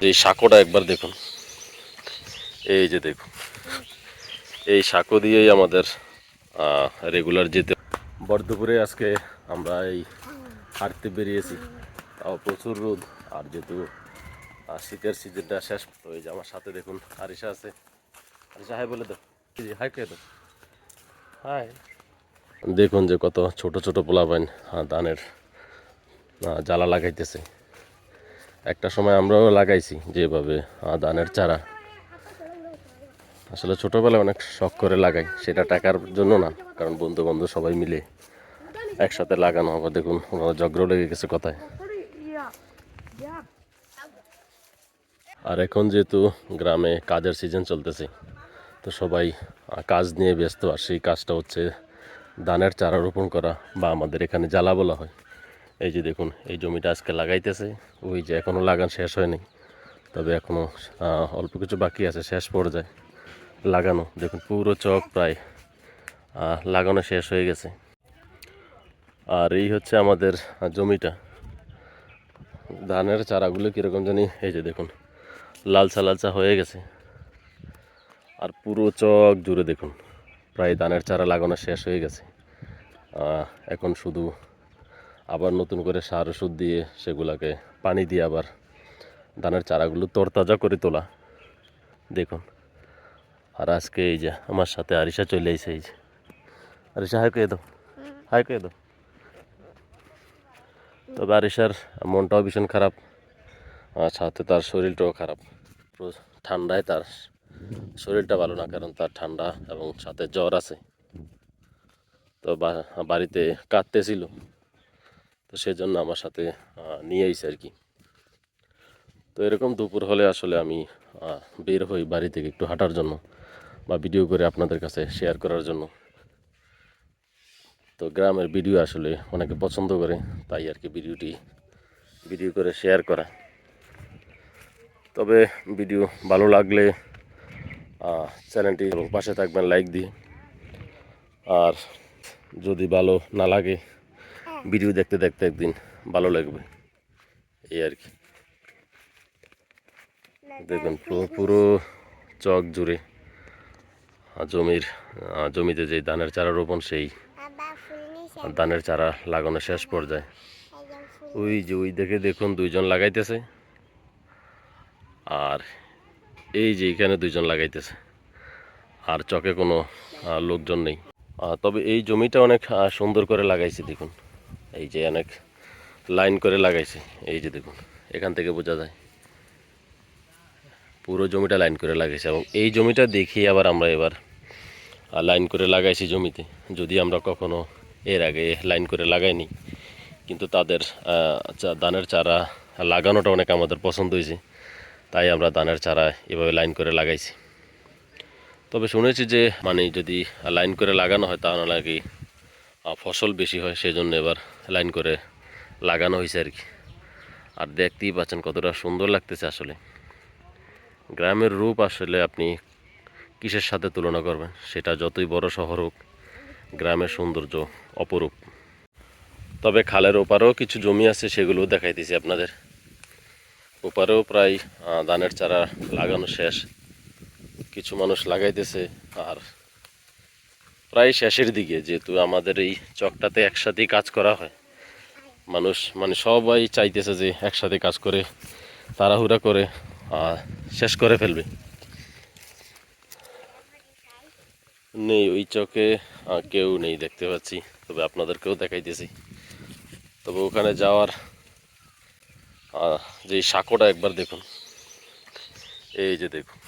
এই সাঁকোটা একবার দেখুন। এই যে দেখুন। এই সাঁকো দিয়েই আমাদের রেগুলার যেতে। ভর দুপুরে আজকে আমরা এই হাঁটতে বেরিয়েছি। তাও প্রচুর রোদ। আর যেহেতু শীতের সিজনটা শেষ তো এই যে আমার সাথে দেখুন আরিশা আছে। আরিশা হাই বলে দাও। যে হাই কে দাও হাই দেখুন যে কত ছোট ছোট পোলাপাইন ধানের জ্বালা লাগাইতেছে। একটা সময় আমরাও লাগাইছি যেভাবে ধানের চারা। আসলে ছোটবেলায় অনেক শখ করে লাগাই, সেটা টাকার জন্য না, কারণ বন্ধু বান্ধব সবাই মিলে একসাথে লাগানো আবার দেখুন ঝগড়াও লেগে গেছে কথায়। আর এখন যেহেতু গ্রামে কাজের সিজন চলতেছে, তো সবাই কাজ নিয়ে ব্যস্ত, আর সেই কাজটা হচ্ছে ধানের চারা রোপণ করা বা আমাদের এখানে জ্বালা বলা হয়। এই যে দেখুন, এই জমিটা আজকে লাগাইতেছে। ওই যে এখনও লাগান শেষ হয়নি। তবে এখনও অল্প কিছু বাকি আছে, শেষ পর্যায়ে লাগানো। দেখুন, পুরো চক প্রায় লাগানো শেষ হয়ে গেছে। আর এই হচ্ছে আমাদের জমিটা। ধানের চারাগুলো কীরকম জানি, এই যে দেখুন, লালচা লালচা হয়ে গেছে। আর পুরো চক জুড়ে দেখুন, প্রায় ধানের চারা লাগানো শেষ হয়ে গেছে। এখন শুধু আবার নতুন করে সার ওষুধ দিয়ে সেগুলাকে পানি দিয়ে আবার ধানের চারাগুলো তরতাজা করে তোলা। দেখুন। আর আজকে এই যে আমার সাথে আরিশা চলে এসে এই যে। আরিশা, হাই কে দাও। হাই কে দাও। তবে আরিশার মনটাও ভীষণ খারাপ আর সাথে তার শরীরটাও খারাপ। ঠান্ডায় তার শরীরটা ভালো না, কারণ তার ঠান্ডা এবং সাথে জ্বর আছে। তো বাড়িতে কাঁদতেছিল। তো সেজন্য আমার সাথে নিয়ে আইসে আর কি। তো এরকম দুপুর হলে আসলে আমি বের হই বাড়ি থেকে একটু হাঁটার জন্য বা ভিডিও করে আপনাদের কাছে শেয়ার করার জন্য। তো গ্রামের ভিডিও আসলে অনেকে পছন্দ করে, তাই আর কি ভিডিওটি, ভিডিও করে শেয়ার করা। তবে ভিডিও ভালো লাগলে চ্যানেলটি পাশে থাকবেন, লাইক দিয়ে। আর যদি ভালো না লাগে ভিডিও দেখতে দেখতে একদিন ভালো লাগবে। এই আর কি। দেখুন, পুরো চক জুড়ে জমির জমিতে যে ধানের চারা রোপণ, সেই ধানের চারা লাগানো শেষ পর্যায়ে। ওই যে ওই দেখে দেখুন, দুইজন লাগাইতেছে। আর এই যে এখানে দুইজন লাগাইতেছে। আর চকে কোনো লোকজন নেই। তবে এই জমিটা অনেক সুন্দর করে লাগাইছে, দেখুন। এই যে অনেক লাইন করে লাগাইছে। এই যে দেখুন, এখান থেকে বোঝা যায়। পুরো জমিটা লাইন করে লাগাইছে এবং এই জমিটা দেখি আবার আমরা এবার লাইন করে লাগাইছি জমিতে। যদি আমরা কখনো এর আগে লাইন করে লাগাইনি, কিন্তু তাদের ধানের চারা লাগানোটা অনেক আমাদের পছন্দ হয়েছে। তাই আমরা ধানের চারা এভাবে লাইন করে লাগাইছি। তবে শুনেছি যে মানে যদি লাইন করে লাগানো হয়, তাহলে নাকি ফসল বেশি হয়, সেজন্য এবার লাইন করে লাগানো হয়েছে আর কি। আর দেখতেই পাচ্ছেন কতটা সুন্দর লাগতেছে আসলে। গ্রামের রূপ আসলে আপনি কিসের সাথে তুলনা করবেন? সেটা যতই বড় শহর হোক, গ্রামের সৌন্দর্য অপরূপ। তবে খালের ওপারেও কিছু জমি আছে, সেগুলোও দেখাইতেছি আপনাদের। ওপারেও প্রায় ধানের চারা লাগানো শেষ। কিছু মানুষ লাগাইতেছে, আর প্রায় শেষের দিকে, যেহেতু আমাদের এই চকটাতে একসাথেই কাজ করা হয়। মানুষ মানে সবাই চাইতেছে যে একসাথে কাজ করে, তাড়াহুড়া করে শেষ করে ফেলবে। নেই, ওই চকে কেউ নেই দেখতে পাচ্ছি, তবে আপনাদেরকেও দেখাইতেছি। তবে ওখানে যাওয়ার যে সাঁকোটা একবার দেখুন। এই যে দেখুন,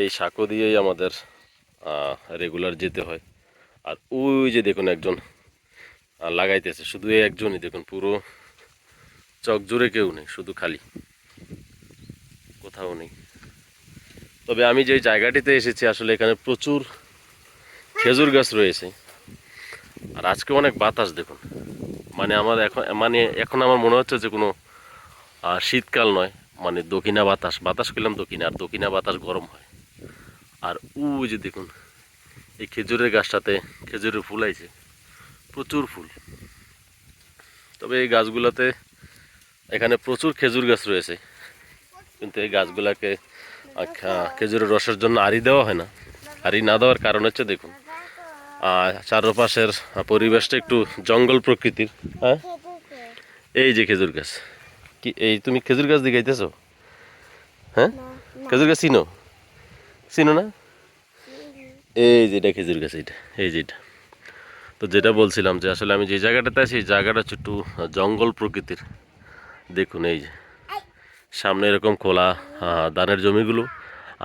এই সাঁকো দিয়েই আমাদের রেগুলার যেতে হয়। আর ওই যে দেখুন একজন লাগাইতেছে। শুধু একজনই, দেখুন, পুরো চক জুড়ে কেউ নেই, শুধু খালি। কোথাও নেই। তবে আমি যে জায়গাটিতে এসেছি, আসলে এখানে প্রচুর খেজুর গাছ রয়েছে। আর আজকে অনেক বাতাস, দেখুন। মানে আমার এখন মানে এখন আমার মনে হচ্ছে যে কোনো শীতকাল নয় মানে দক্ষিণা বাতাস। বাতাস পেলাম দক্ষিণা, আর দক্ষিণা বাতাস গরম হয়। আর উ যে দেখুন এই খেজুরের গাছটাতে খেজুরের ফুল আইছে প্রচুর ফুল। তবে এই গাছগুলোতে এখানে প্রচুর খেজুর গাছ রয়েছে। কিন্তু এই গাছগুলাকে খেজুরের রসের জন্য আড়ি দেওয়া হয় না। আড়ি না দেওয়ার কারণ হচ্ছে দেখুন চারপাশের পরিবেশটা একটু জঙ্গল প্রকৃতির হ্যাঁ? এই যে খেজুর গাছ কি এই তুমি খেজুর গাছ দেখাইতেছো? হ্যাঁ? খেজুর গাছ চিনো? চিনো না? এই যেটা খেজুর গাছ এইটা এই যেটা তো যেটা বলছিলাম যে আসলে আমি যে জায়গাটাতে আছি জায়গাটা হচ্ছে একটু জঙ্গল প্রকৃতির। দেখুন এই যে, সামনে এরকম খোলা ধানের জমিগুলো,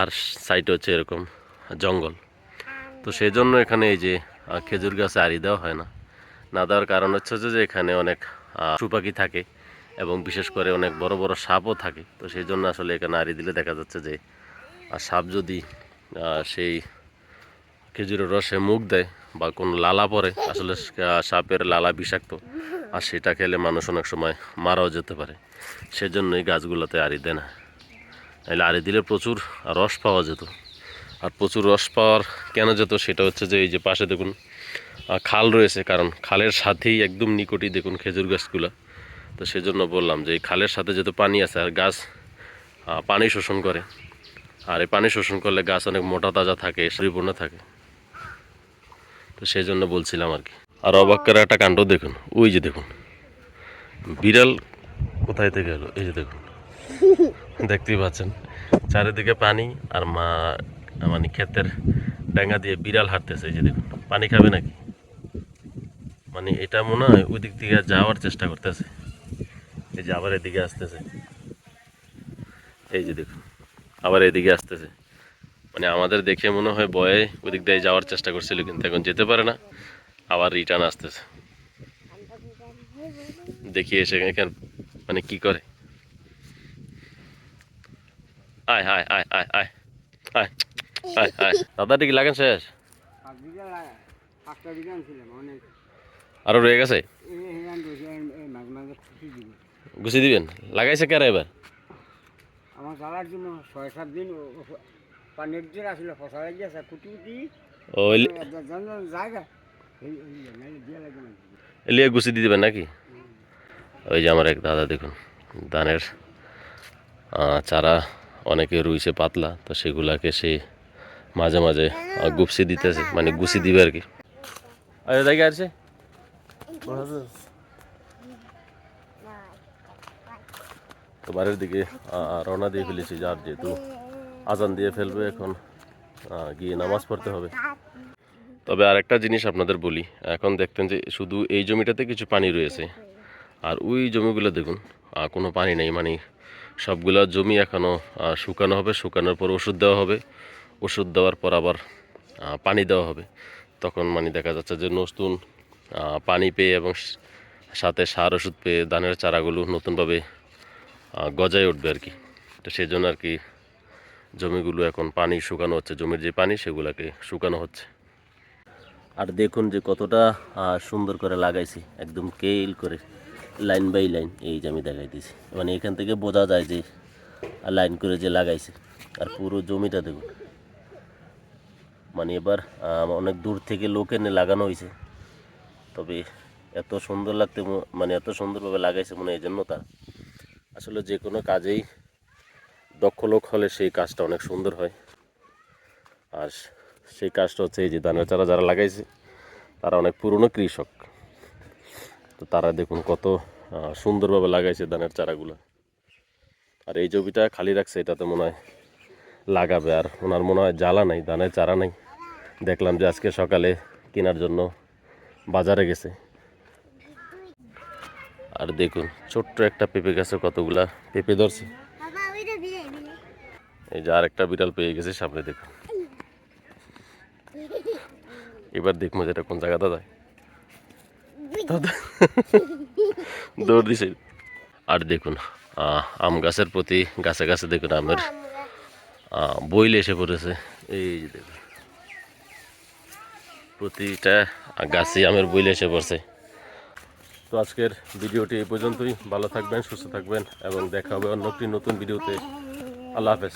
আর সাইডে হচ্ছে এরকম জঙ্গল। তো সেই জন্য এখানে এই যে খেজুর গাছে আড়ি দেওয়া হয় না। না দেওয়ার কারণ হচ্ছে যে এখানে অনেক পাখি থাকে, এবং বিশেষ করে অনেক বড় বড় সাপও থাকে। তো সেই জন্য আসলে এখানে আড়ি দিলে দেখা যাচ্ছে যে আহ, সাপ যদি সেই খেজুরের রসে মুখ দেয় বা কোনো লালা পড়ে আসলে সাপের লালা বিষাক্ত। আর সেটা খেলে মানুষ অনেক সময় মারাও যেতে পারে। সেজন্য এই গাছগুলোতে আড়ি দেয় না। নাহলে আড়ি দিলে প্রচুর রস পাওয়া যেত। আর প্রচুর রস পাওয়ার কেন যেত সেটা হচ্ছে যে এই যে পাশে দেখুন খাল রয়েছে। কারণ খালের সাথেই একদম নিকটই দেখুন খেজুর গাছগুলো। তো সেজন্য বললাম যে এই খালের সাথে যেহেতু পানি আছে আর গাছ পানি শোষণ করে আর এই পানি শোষণ করলে গাছ অনেক মোটা তাজা থাকে পরিপূর্ণ থাকে। তো সেই জন্য বলছিলাম আর কি। আর অবাক করা একটা কাণ্ড দেখুন, ওই যে দেখুন। বিড়াল কোথায় থেকে এলো? এই যে দেখুন। দেখতেই পাচ্ছেন, চারিদিকে পানি আর মা মানে ক্ষেতের ডাঙ্গা দিয়ে বিড়াল হাঁটতেছে, এই যে দেখুন। পানি খাবে নাকি? মানে এটা মনে হয় ওই দিক থেকে যাওয়ার চেষ্টা করতেছে। এই যে আবার এদিকে আসতেছে। এই যে দেখুন। আবার এদিকে আসতেছে মানে আমাদের দেখে মনে হয় বয়ে ওদিক দিয়ে যাওয়ার চেষ্টা করছিল কিন্তু এখন যেতে পারে না আবার রিটার্ন আসতেছে দেখি এসে এখানে মানে কি করে আয় আয় আয় আয় আয় আয় আয় আয় কি লাগেন শেষ আরও রয়ে গেছে এই হেরান বসে এই মাঝে মাঝে খুশি দিবি গুছি দিবেন লাগাইছে কেরা এবার আমার চালার জন্য ছয় সাত দিন পানির যে আসলে ফসা লাগিয়ে কুটি কুটি। জায়গা। এই এই দিয়ে গুছি দিবেন নাকি? ওই যে আমার এক দাদা দেখুন ধানের চারা অনেকে রুইছে পাতলা তো সেগুলাকে সে মাঝে মাঝে গুপসি দিতেছে মানে গুছি দিবে আর কি। আরে দেখে আসছে তো বাড়ির দিকে রওনা দিয়ে ফেলেছি যার যেহেতু আজান দিয়ে ফেলবে এখন গিয়ে নামাজ পড়তে হবে। তবে আরেকটা জিনিস আপনাদের বলি, এখন দেখতেন যে শুধু এই জমিটাতে কিছু পানি রয়েছে, আর ওই জমিগুলো দেখুন কোনো পানি নেই মানে সবগুলো জমি এখনও শুকানো হবে, শুকানোর পর ওষুধ দেওয়া হবে, ওষুধ দেওয়ার পর আবার পানি দেওয়া হবে। তখন মানে দেখা যাচ্ছে যে নতুন পানি পেয়ে এবং সাথে সার ওষুধ পেয়ে ধানের চারাগুলো নতুনভাবে গজায় উঠবে আর কি। তো সেই জন্য আর কি জমিগুলো এখন পানি শুকানো হচ্ছে, জমির যে পানি সেগুলোকে শুকানো হচ্ছে। আর দেখুন যে কতটা সুন্দর করে লাগাইছি, একদম কেল করে, লাইন বাই লাইন এই যে আমি দেখাই দিয়েছি মানে এখান থেকে বোঝা যায় যে লাইন করে যে লাগাইছে, আর পুরো জমিটা দেখুন। মানে এবার অনেক দূর থেকে লোক এনে লাগানো হয়েছে। তবে এত সুন্দর লাগতে মানে এত সুন্দরভাবে লাগাইছে মনে এই জন্য তা আসলে যে কোনো কাজেই দক্ষ লোক হলে সেই কাজটা অনেক সুন্দর হয়। আর সেই কাজটা হচ্ছে এই যে ধানের চারা যারা লাগাইছে, তারা অনেক পুরনো কৃষক। তো তারা দেখুন কত সুন্দরভাবে লাগাইছে ধানের চারাগুলো। আর এই জমিটা খালি রাখছে, এটাতে মনে হয় লাগাবে। আর ওনার মনে হয় জ্বালা নাই ধানের চারা নাই। দেখলাম যে আজকে সকালে কেনার জন্য বাজারে গেছে। আর দেখুন ছোট্ট একটা পেঁপে গাছে কতগুলা পেঁপে ধরছে। এই যে আরেকটা বিড়াল পেয়ে গেছে সামনে দেখুন। এবার দেখব যেটা কোন জায়গাটা যায় দাদা দৌড় দিছে। আর দেখুন আম গাছের প্রতি গাছে গাছে দেখুন আমের বইল এসে পড়েছে। এই যে দেখুন প্রতিটা গাছে আমের বইল এসে পড়ছে। তো আজকের ভিডিওটি এই পর্যন্তই। ভালো থাকবেন, সুস্থ থাকবেন এবং দেখা হবে অন্য একটি নতুন ভিডিওতে। আল্লাহ হাফেজ।